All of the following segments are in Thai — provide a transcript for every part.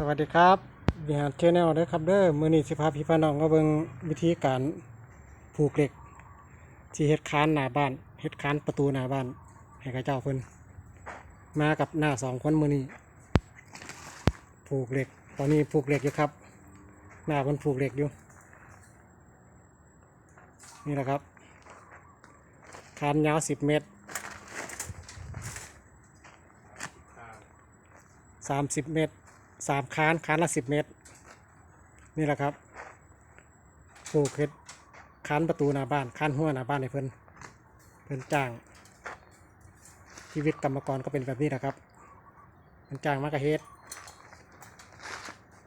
สวัสดีครับวิหารเชนแนลเด้อครับเด้อมือนี้สิพาพี่พาน้องมาเบิ่งวิธีการผูกเหล็กที่เฮ็ดคานหน้าบ้านเฮ็ดคานประตูหน้าบ้านให้กับเจ้าเพิ่นมากับหน้าสองคนมือนี้ผูกเหล็ก ตอนนี้ผูกเหล็กอยู่ครับ หน้าเพิ่นผูกเหล็กอยู่ นี่แหละครับคานยาว10เมตร30เมตร สามคานคานละสิบเมตร นี่แหละครับปลูกเฮ็ดคานประตูหน้าบ้านคานหัวหน้าบ้านให้เพิ่นเพิ่นจ้าง ชีวิตกรรมกรก็เป็นแบบนี้แหละครับเพิ่นจ้างมากระเฮ็ด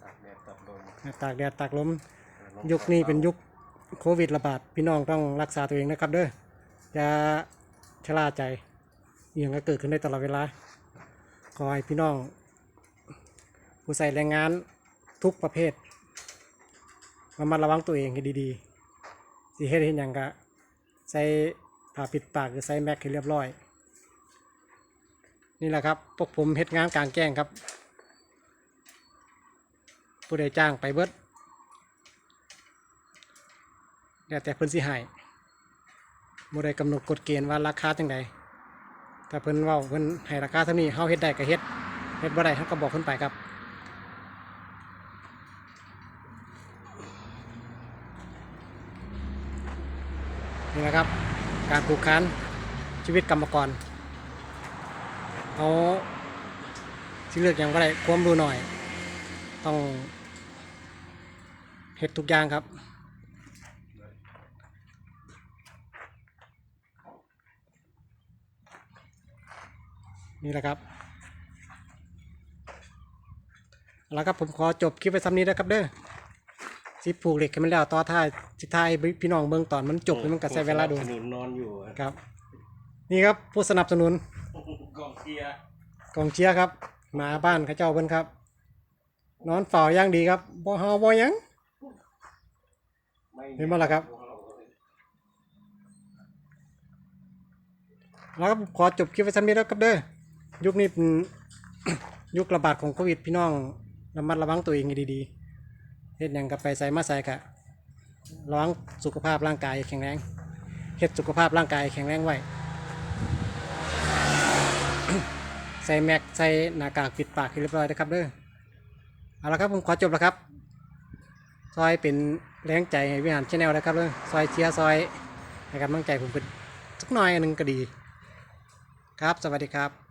ตากแดดตัดลมตากแดดตากลมยุคนี้เป็นยุคโควิดระบาดพี่น้องต้องรักษาตัวเองนะครับเด้ออย่าชะล่าใจอหย่างก็เกิดขึ้นได้ตลอดเวลาขอให้พี่น้อง ผู้ใส่แรงงานทุกประเภทระมัดระวังตัวเองให้ดีๆสิเฮ็ดเห็นอย่างกะใส่ผ้าปิดปากหรือใส่แม็กให้เรียบร้อย นี่แหละครับพวกผมเฮ็ดงานกลางแจ้งครับ ผู้ใดจ้างไปเบิดแล้วแต่เพิ่นสิให้บ่ได้กำหนดกฎเกณฑ์ว่าราคาจังใดถ้าเพิ่นเว้าเพิ่นให้ราคาเท่านี้เฮาเฮ็ดได้ก็เฮ็ดเฮ็ดบ่ได้เฮาก็บอกเพิ่นไปครับ นี่นะครับ การปลูกค้านชีวิตกรรมกรเอาที่เลือกอย่างก็ได้ความรู้หน่อย ต้องเห็ดทุกอย่างครับนี่แหละครับเอาละครับผมขอจบคลิปไปซ้ำนี้นะครับเด้อ สิผูกเหล็กให้มันแล้วต่อท้ายสิท้ายพี่น้องเบิ่งตอนมันจบแล้วมันก็ใช้เวลาโดูสนุนนอนอยู่อะครับ นี่ครับผู้สนับสนุนกองเชียร์กองเชียร์ครับหมาบ้านเข้าเจ้าเพิ่นครับ นอนเฝ้าอย่างดีครับบ่เฮาบ่หยังไม่เห็นบ่ล่ะครับ แล้วก็ขอจบคลิปไว้ซ้ำนี้แล้วครับเด้อยุคนี้เป็น ยุคระบาดของโควิดพี่น้องระมัดระวังตัวเองให้ดีๆ เฮ็ดหยังกับไปใส่มาใส่กะระวังสุขภาพร่างกายแข็งแรงเฮ็ดสุขภาพร่างกายแข็งแรงไว้ใส่แม็กใส่หน้ากากปิดปากให้เรียบร้อยนะครับเด้อเอาละครับผมขอจบแล้วครับ ซอยเป็นแรงใจให้วิหารชแนลนะครับเด้อซอยเชียร์ซอยให้กำลังใจผมเป็นสักหน่อยหนึ่งก็ดี ครับสวัสดีครับ